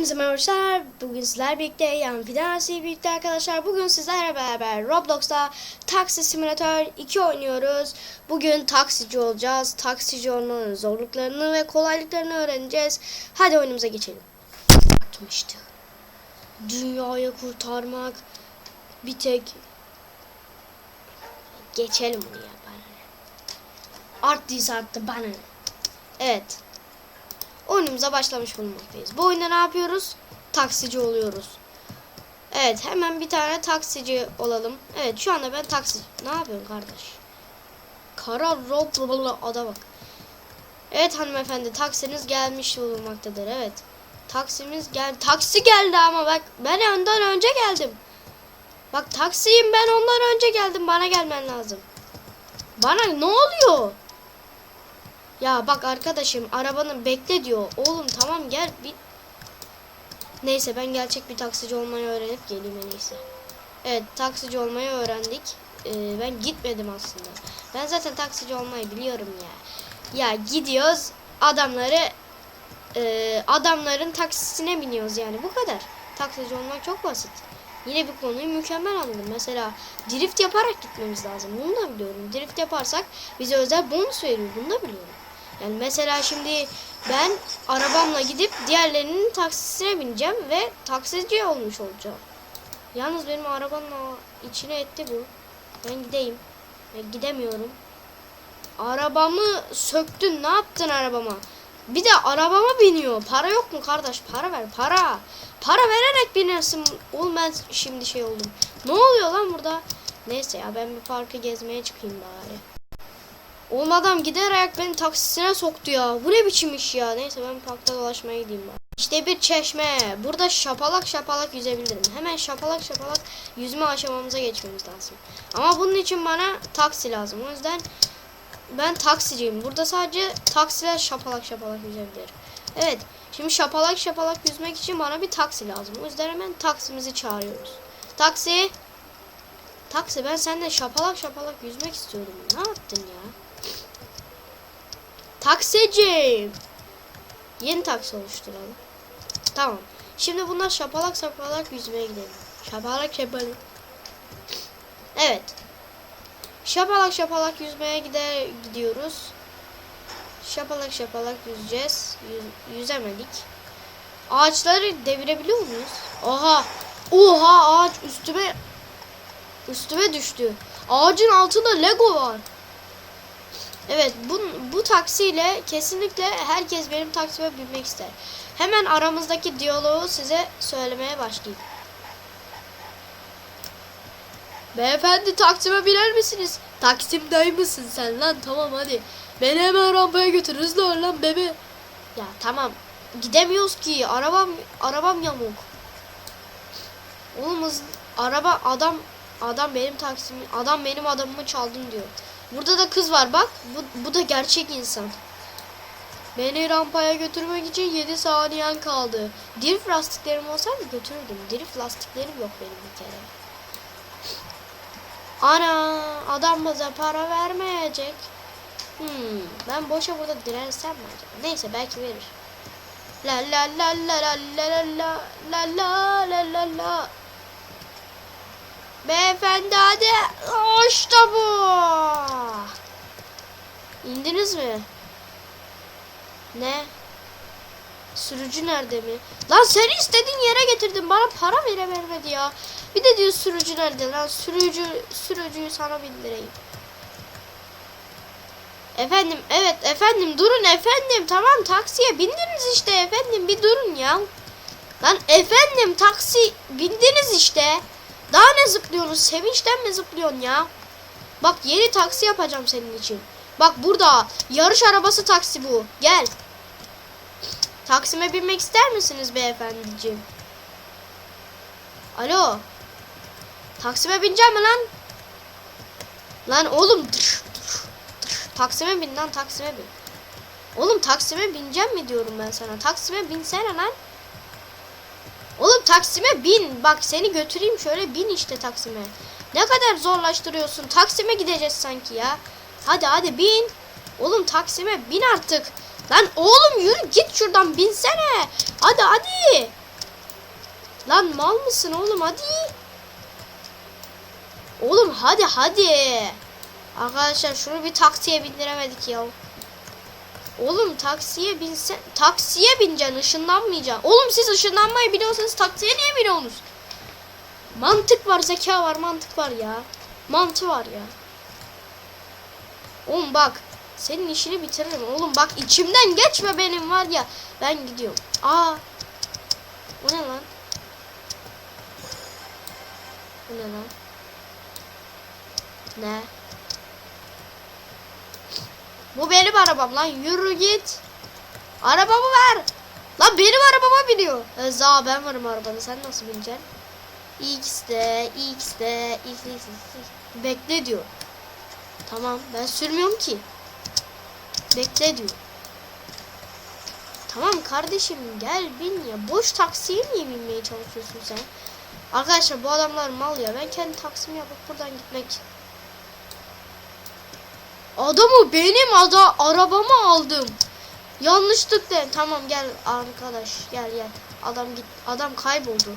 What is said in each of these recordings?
Hepinize merhaba arkadaşlar. Bugün sizler birlikte yani Fidansi birlikte arkadaşlar. Bugün sizlerle beraber Roblox'ta Taksi Simulator 2 oynuyoruz. Bugün taksici olacağız. Taksici olmanın zorluklarını ve kolaylıklarını öğreneceğiz. Hadi oyunumuza geçelim. Baktım işte. Dünyayı kurtarmak bir tek geçelim bunu ya bana. Arttıysa arttı bana. Evet oyunumuza başlamış bulunmaktayız. Bu oyunda ne yapıyoruz? Taksici oluyoruz. Evet hemen bir tane taksici olalım. Evet şu anda ben taksici. Ne yapıyorsun kardeş? Kara rob ada bak. Evet hanımefendi taksiniz gelmiş bulunmaktadır. Evet. Taksimiz gel taksi geldi ama bak ben ondan önce geldim. Bak taksiyim ben ondan önce geldim. Bana gelmen lazım. Bana ne oluyor? Ya bak arkadaşım arabanı bekle diyor. Oğlum tamam gel bir... Neyse ben gerçek bir taksici olmayı öğrenip geleyim en iyisi. Evet taksici olmayı öğrendik. Ee, ben gitmedim aslında. Ben zaten taksici olmayı biliyorum ya. Ya gidiyoruz adamları e, adamların taksisine biniyoruz yani bu kadar. Taksici olmak çok basit. Yine bir konuyu mükemmel anladım. Mesela drift yaparak gitmemiz lazım. Bunu da biliyorum. Drift yaparsak bize özel bonus veriyor. Bunu da biliyorum. Yani mesela şimdi ben arabamla gidip diğerlerinin taksisine bineceğim ve taksici olmuş olacağım. Yalnız benim arabanın içine etti bu. Ben gideyim. Ben gidemiyorum. Arabamı söktün. Ne yaptın arabama? Bir de arabama biniyor. Para yok mu kardeş? Para ver. Para. Para vererek binersin. Oğlum ben şimdi şey oldum. Ne oluyor lan burada? Neyse ya ben bir parkı gezmeye çıkayım bari. Oğlum adam giderek beni taksisine soktu ya. Bu ne biçim iş ya. Neyse ben parkta dolaşmaya gideyim ben. İşte bir çeşme. Burada şapalak şapalak yüzebilirim. Hemen şapalak şapalak yüzme aşamamıza geçmemiz lazım. Ama bunun için bana taksi lazım. O yüzden ben taksiciyim. Burada sadece taksiler şapalak şapalak yüzebilir. Evet. Şimdi şapalak şapalak yüzmek için bana bir taksi lazım. O yüzden hemen taksimizi çağırıyoruz. Taksi. Taksi ben seninle şapalak şapalak yüzmek istiyorum. Ne yaptın ya? Taksici. Yeni taksi oluşturalım. Tamam. Şimdi bunlar şapalak şapalak yüzmeye gidelim. Şapalak şapalak. Evet. Şapalak şapalak yüzmeye gider gidiyoruz. Şapalak şapalak yüzeceğiz. Yüz- yüzemedik. Ağaçları devirebiliyor muyuz? Oha. Oha ağaç üstüme üstüme düştü. Ağacın altında Lego var. Evet bu, bu taksiyle kesinlikle herkes benim taksime binmek ister. Hemen aramızdaki diyaloğu size söylemeye başlayayım. Beyefendi taksime biner misiniz? Taksim dayı mısın sen lan tamam hadi. Beni hemen rampaya götür hızlı ol lan bebe. Ya tamam gidemiyoruz ki arabam arabam yamuk. Oğlum hız- araba adam adam benim taksimi adam benim adamımı çaldın diyor. Burada da kız var bak. Bu, bu da gerçek insan. Beni rampaya götürmek için 7 saniyen kaldı. Drift lastiklerim olsaydı götürürdüm. Drift lastiklerim yok benim bir kere. Ana adam bize para vermeyecek. Hmm, ben boşa burada dirensem mi acaba? Neyse belki verir. La la la la la la la la la la la la Beyefendi hadi. İşte bu. İndiniz mi? Ne? Sürücü nerede mi? Lan seni istediğin yere getirdim. Bana para vere vermedi ya. Bir de diyor sürücü nerede lan? Sürücü, sürücüyü sana bindireyim. Efendim, evet efendim durun efendim. Tamam taksiye bindiniz işte efendim. Bir durun ya. Lan efendim taksi bindiniz işte. Daha ne zıplıyorsunuz? Sevinçten mi zıplıyorsun ya? Bak yeni taksi yapacağım senin için. Bak burada yarış arabası taksi bu. Gel. Taksime binmek ister misiniz beyefendiciğim? Alo. Taksime bineceğim mi lan? Lan oğlum. Tır. Taksime bin lan taksime bin. Oğlum taksime bineceğim mi diyorum ben sana. Taksime binsene lan. Taksime bin. Bak seni götüreyim şöyle bin işte taksime. Ne kadar zorlaştırıyorsun. Taksime gideceğiz sanki ya. Hadi hadi bin. Oğlum taksime bin artık. Lan oğlum yürü git şuradan binsene. Hadi hadi. Lan mal mısın oğlum hadi. Oğlum hadi hadi. Arkadaşlar şunu bir taksiye bindiremedik ya. Oğlum taksiye binsen taksiye bineceksin ışınlanmayacaksın. Oğlum siz ışınlanmayı biliyorsanız taksiye niye biniyorsunuz? Mantık var, zeka var, mantık var ya. Mantı var ya. Oğlum bak senin işini bitiririm. Oğlum bak içimden geçme benim var ya. Ben gidiyorum. Aa. Bu ne lan? Bu ne lan? Ne? Bu benim arabam lan. Yürü git. Arabamı ver. Lan benim arabama biniyor. E, za ben varım arabada. Sen nasıl bineceksin? X, X, X, X. Bekle diyor. Tamam ben sürmüyorum ki. Bekle diyor. Tamam kardeşim gel bin ya. Boş taksiye niye binmeye çalışıyorsun sen? Arkadaşlar bu adamlar mal ya. Ben kendi taksimi yapıp buradan gitmek. Adamı benim ada arabama aldım. Yanlışlıkla. Tamam gel arkadaş gel gel. Adam git adam kayboldu.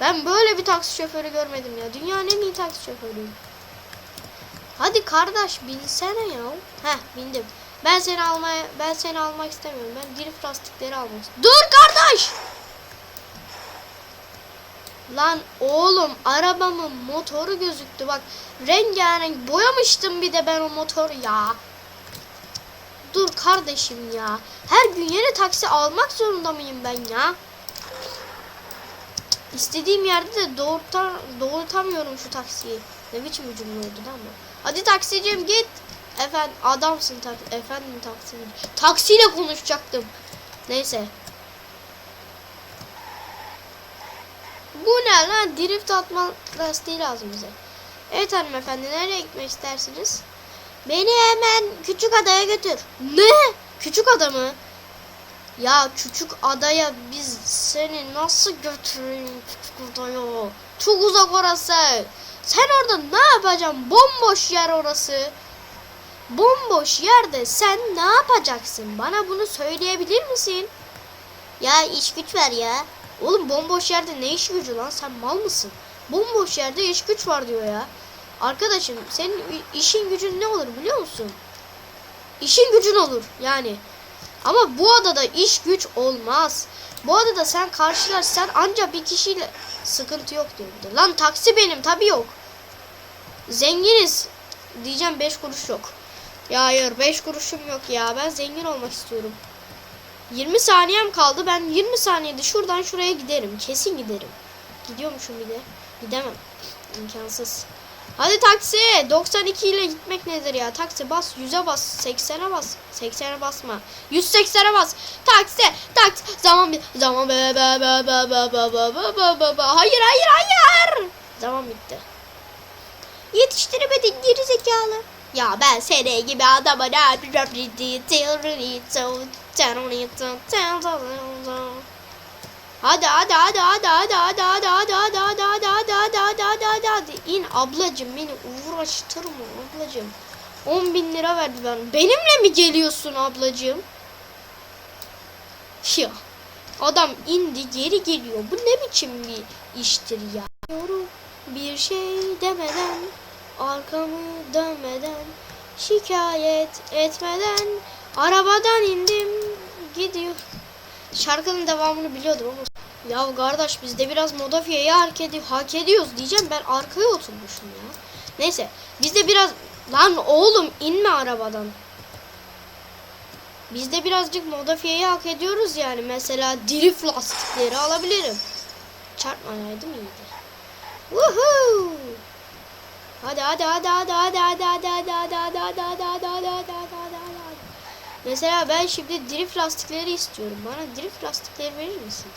Ben böyle bir taksi şoförü görmedim ya. Dünyanın en iyi taksi şoförüyüm. Hadi kardeş binsene ya. Heh bindim. Ben seni almaya ben seni almak istemiyorum. Ben drift lastikleri almak istiyorum. Dur kardeş. Lan oğlum arabamın motoru gözüktü bak. Rengarenk boyamıştım bir de ben o motoru ya. Dur kardeşim ya. Her gün yeni taksi almak zorunda mıyım ben ya? İstediğim yerde de doğurta, doğurtamıyorum şu taksiyi. Ne biçim bir cümle oldu lan bu? Hadi taksicim git. Efendim adamsın tak efendim taksici. Taksiyle konuşacaktım. Neyse. Bu ne lan? Drift atma lastiği lazım bize. Evet hanımefendi nereye gitmek istersiniz? Beni hemen küçük adaya götür. Ne? Küçük ada mı? Ya küçük adaya biz seni nasıl götüreyim küçük adaya? Çok uzak orası. Sen orada ne yapacaksın? Bomboş yer orası. Bomboş yerde sen ne yapacaksın? Bana bunu söyleyebilir misin? Ya iş güç ver ya. Oğlum bomboş yerde ne iş gücü lan? Sen mal mısın? Bomboş yerde iş güç var diyor ya. Arkadaşım senin işin gücün ne olur biliyor musun? İşin gücün olur yani. Ama bu adada iş güç olmaz. Bu adada sen karşılarsan ancak bir kişiyle sıkıntı yok diyor. Lan taksi benim tabi yok. Zenginiz diyeceğim 5 kuruş yok. Ya hayır 5 kuruşum yok ya. Ben zengin olmak istiyorum. 20 saniyem kaldı. Ben 20 saniyede şuradan şuraya giderim. Kesin giderim. Gidiyormuşum bir de. Gidemem. İmkansız. Hadi taksi. 92 ile gitmek nedir ya? Taksi bas. 100'e bas. 80'e bas. 80'e basma. 180'e bas. Taksi. Taksi. Zaman bir. Zaman be be be be be be be be be be. Hayır hayır hayır. Zaman bitti. Yetiştiremedin geri zekalı. Ya ben seni gibi adama ne yapacağım? Hadi hadi hadi hadi hadi hadi hadi hadi hadi hadi hadi hadi hadi hadi hadi hadi hadi in ablacım beni uğraştırma ablacım 10 bin lira verdi ben benimle mi geliyorsun ablacım ya adam indi geri geliyor bu ne biçim bir iştir ya bir şey demeden arkamı dönmeden şikayet etmeden arabadan indim gidiyor şarkının devamını biliyordum ama ya kardeş biz de biraz modifiyeyi hak, edi hak ediyoruz diyeceğim ben arkaya oturmuşum ya. Neyse biz de biraz lan oğlum inme arabadan. Biz de birazcık modifiyeyi hak ediyoruz yani. Mesela drift lastikleri alabilirim. Çarpmayaydım iyiydi. Woohoo! Hadi hadi hadi hadi hadi hadi hadi hadi hadi hadi hadi hadi hadi hadi Mesela ben şimdi drift lastikleri istiyorum. Bana drift lastikleri verir misin?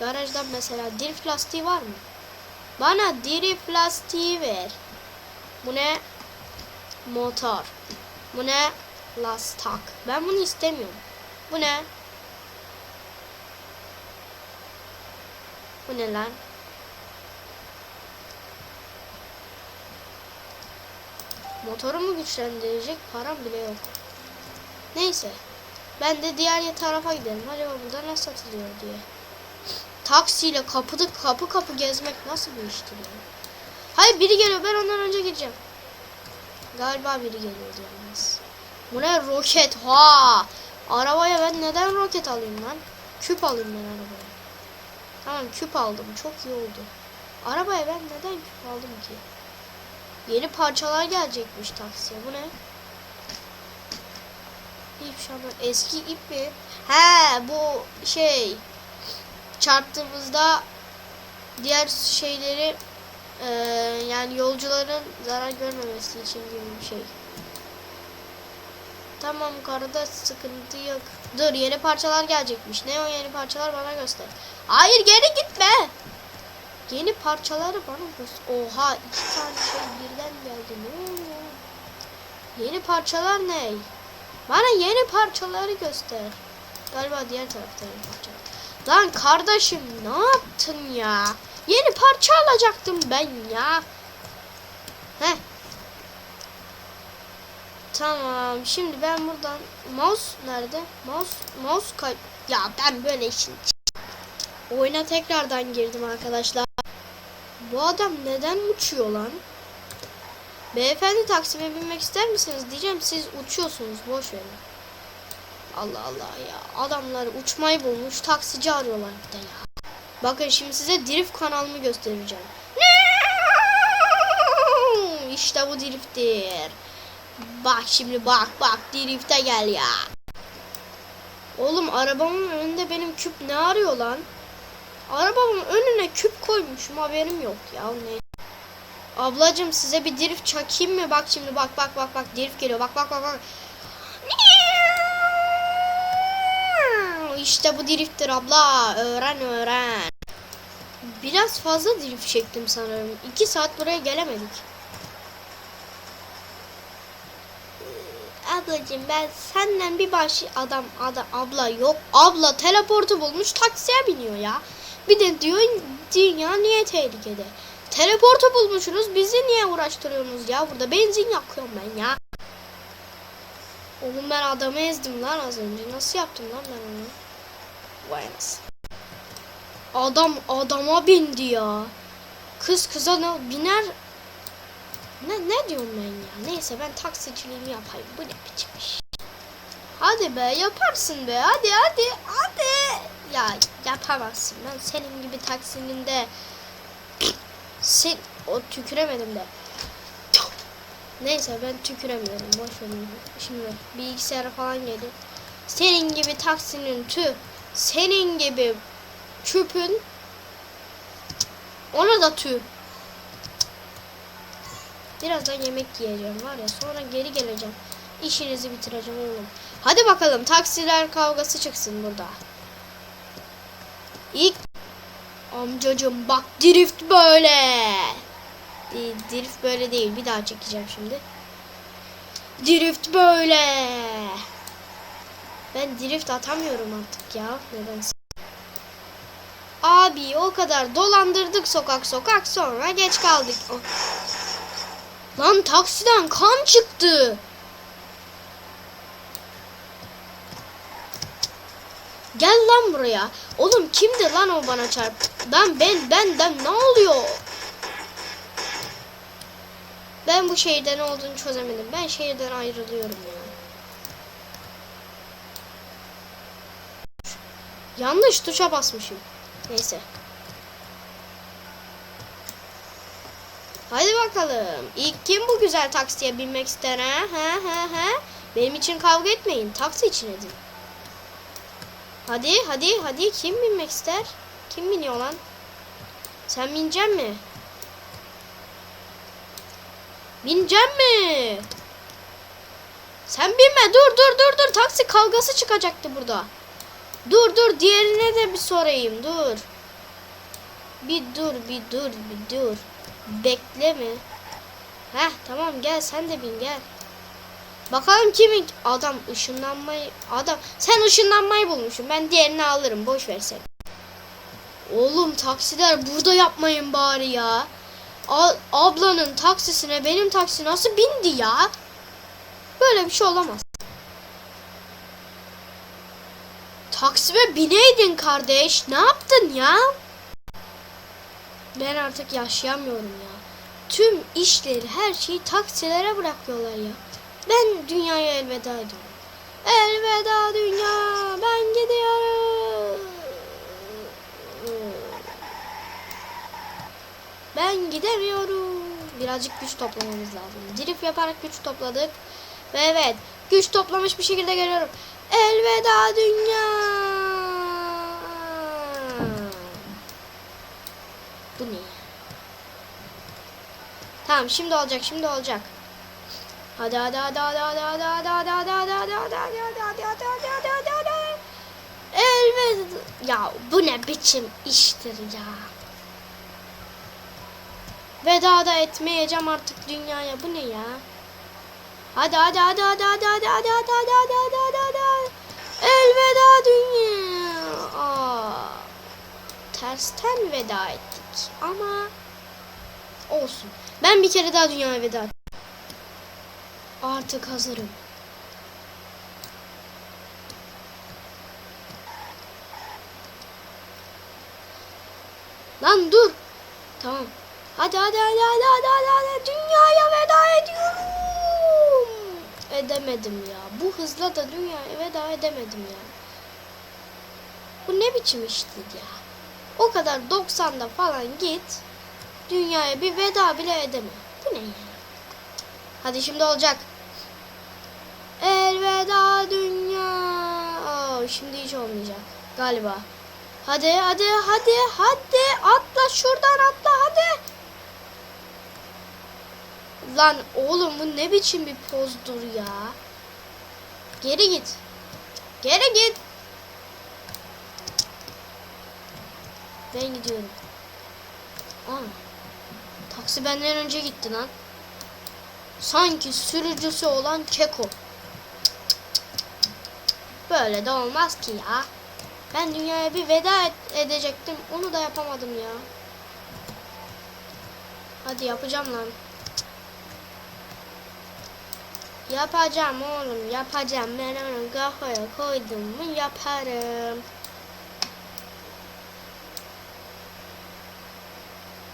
Garajdan mesela drift lastiği var mı? Bana drift lastiği ver. Bu ne? Motor. Bu ne? Lastak. Ben bunu istemiyorum. Bu ne? Bu ne lan? Motorumu güçlendirecek param bile yok. Neyse. Ben de diğer tarafa gidelim. Acaba burada ne satılıyor diye. taksiyle kapıda kapı kapı gezmek nasıl bir iştir ya? Hayır biri geliyor ben ondan önce gideceğim. Galiba biri geliyor yalnız. Bu ne roket ha? Arabaya ben neden roket alayım lan? Küp alayım ben arabaya. Tamam küp aldım çok iyi oldu. Arabaya ben neden küp aldım ki? Yeni parçalar gelecekmiş taksiye. Bu ne? İp şamar. Eski ip mi? He bu şey çarptığımızda diğer şeyleri eee, yani yolcuların zarar görmemesi için gibi bir şey. Tamam karada sıkıntı yok. Dur yeni parçalar gelecekmiş. Ne o yeni parçalar bana göster. Hayır geri gitme. Yeni parçaları bana göster. Oha iki tane şey birden geldi. Ne oluyor? Yeni parçalar ne? Bana yeni parçaları göster. Galiba diğer tarafta yeni parçalar. Lan kardeşim ne yaptın ya? Yeni parça alacaktım ben ya. Heh. Tamam. Şimdi ben buradan mouse nerede? Mouse mouse kay Ya ben böyle işin Oyuna tekrardan girdim arkadaşlar. Bu adam neden uçuyor lan? Beyefendi taksime binmek ister misiniz diyeceğim. Siz uçuyorsunuz. Boş verin. Allah Allah ya. Adamlar uçmayı bulmuş. Taksici arıyorlar bir de ya. Bakın şimdi size drift kanalımı göstereceğim. İşte bu drifttir. Bak şimdi bak bak drift'e gel ya. Oğlum arabamın önünde benim küp ne arıyor lan? Arabamın önüne küp koymuşum haberim yok ya. Ne? Ablacım size bir drift çakayım mı? Bak şimdi bak bak bak bak drift geliyor. Bak bak bak bak. İşte bu drifttir abla. Öğren öğren. Biraz fazla drift çektim sanırım. 2 saat buraya gelemedik. Ablacığım ben senden bir baş adam adam abla yok. Abla teleportu bulmuş taksiye biniyor ya. Bir de diyor dünya niye tehlikede? Teleportu bulmuşsunuz bizi niye uğraştırıyorsunuz ya? Burada benzin yakıyorum ben ya. Oğlum ben adamı ezdim lan az önce. Nasıl yaptım lan ben onu? Vay anasını. Adam adama bindi ya. Kız kıza ne biner ne, ne diyorum ben ya? Neyse ben taksiciliğimi yapayım. Bu ne biçim iş? Hadi be yaparsın be. Hadi hadi hadi. Ya yapamazsın. Ben senin gibi taksinin de sen o tüküremedim de. Neyse ben tüküremiyorum. Boş verin. Şimdi bilgisayara falan gelir. Senin gibi taksinin tü. Senin gibi çöpün ona da tüh. Birazdan yemek yiyeceğim var ya sonra geri geleceğim. İşinizi bitireceğim oğlum. Hadi bakalım taksiler kavgası çıksın burada. İlk amcacım bak drift böyle. Değil, drift böyle değil. Bir daha çekeceğim şimdi. Drift böyle. Ben drift atamıyorum artık ya. Nedense. Abi o kadar dolandırdık sokak sokak sonra geç kaldık. Oh. Lan taksiden kan çıktı. Gel lan buraya. Oğlum kimdi lan o bana çarp? Ben ben benden ne oluyor? Ben bu şeyden olduğunu çözemedim. Ben şehirden ayrılıyorum ya. Yanlış tuşa basmışım. Neyse. Hadi bakalım. İlk kim bu güzel taksiye binmek ister ha? Ha ha ha. Benim için kavga etmeyin. Taksi için edin. Hadi hadi hadi kim binmek ister? Kim biniyor lan? Sen binecek mi? Binecek mi? Sen binme. Dur dur dur dur. Taksi kavgası çıkacaktı burada. Dur dur diğerine de bir sorayım. Dur. Bir dur bir dur bir dur. Bekle mi? Heh tamam gel sen de bin gel. Bakalım kimin adam ışınlanmayı adam sen ışınlanmayı bulmuşsun. Ben diğerini alırım. Boş ver sen. Oğlum taksiler burada yapmayın bari ya. A- ablanın taksisine benim taksi nasıl bindi ya? Böyle bir şey olamaz. Taksime bineydin kardeş. Ne yaptın ya? Ben artık yaşayamıyorum ya. Tüm işleri, her şeyi taksilere bırakıyorlar ya. Ben dünyaya elveda ediyorum. Elveda dünya, ben gidiyorum. Ben gidemiyorum. Birazcık güç toplamamız lazım. Drift yaparak güç topladık. Ve evet, güç toplamış bir şekilde geliyorum. Elveda dünya. Bu ne? Tamam şimdi olacak şimdi olacak. Hadi hadi hadi hadi hadi hadi hadi hadi hadi hadi hadi hadi hadi hadi Elveda ya bu ne biçim iştir ya. Veda da etmeyeceğim artık dünyaya bu ne ya. Hadi hadi hadi hadi hadi hadi hadi hadi hadi hadi hadi hadi hadi Elveda dünya. Tersten veda ettik ama olsun. Ben bir kere daha dünyaya veda. Artık hazırım. Lan dur. Tamam. Hadi hadi hadi hadi hadi hadi, hadi. dünyaya veda ediyorum. Edemedim ya. Bu hızla da dünyaya veda edemedim ya. Bu ne biçim iştir ya. O kadar 90'da falan git. Dünyaya bir veda bile edeme. Bu ne ya? Hadi şimdi olacak. Elveda dünya. Oo, şimdi hiç olmayacak. Galiba. Hadi hadi hadi hadi atla şuradan atla hadi. Lan oğlum bu ne biçim bir pozdur ya. Geri git. Geri git. Ben gidiyorum. Aa, taksi benden önce gitti lan. Sanki sürücüsü olan Keko. Böyle de olmaz ki ya. Ben dünyaya bir veda et- edecektim. Onu da yapamadım ya. Hadi yapacağım lan. Yapacağım oğlum yapacağım. Ben onu kafaya koydum mu yaparım.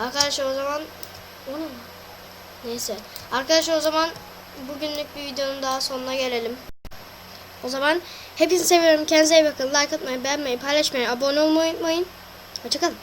Arkadaşlar o zaman onu? Neyse. Arkadaşlar o zaman bugünlük bir videonun daha sonuna gelelim. O zaman hepinizi seviyorum. Kendinize iyi bakın. Like atmayı, beğenmeyi, paylaşmayı, abone olmayı unutmayın. Hoşçakalın.